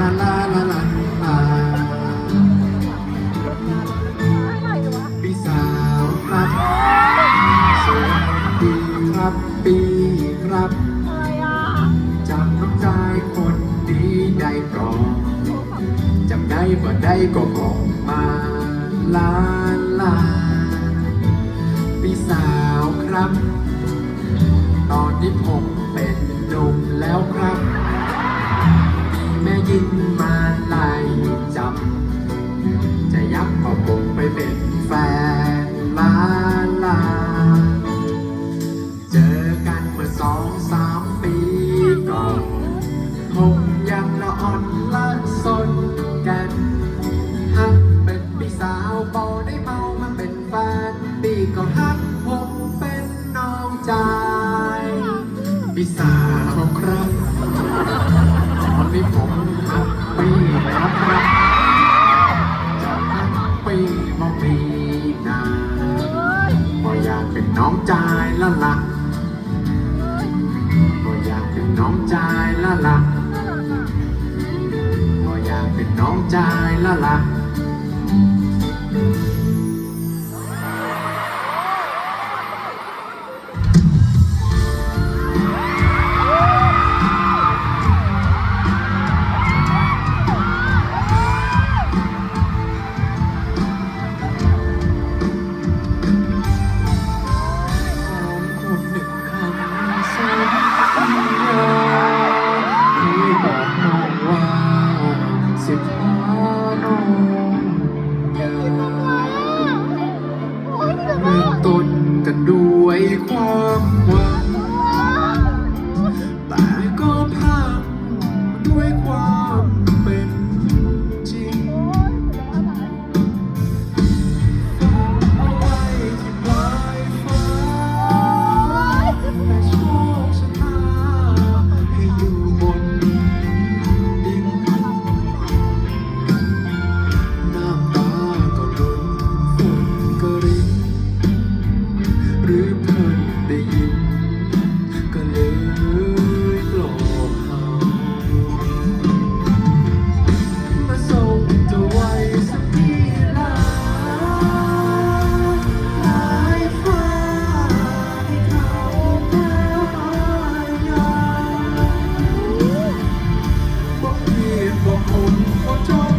นานานานานาพี่สาวครับสวัสดีครับปีครับจำน้องชาคนดีได้ก่อนจำได้บ่ได้ก็บอกมาลาลาพี่สาวครับ ตอนที่ผมเป็น พิซซ่าเขาครับวันนี้ผมทักปีนะครับจะทักปีมาปีนาบ่อยากเป็นน้องจายละละบ่อยากเป็นน้องจายละละบ่อยากเป็นน้องจายละละ 红花我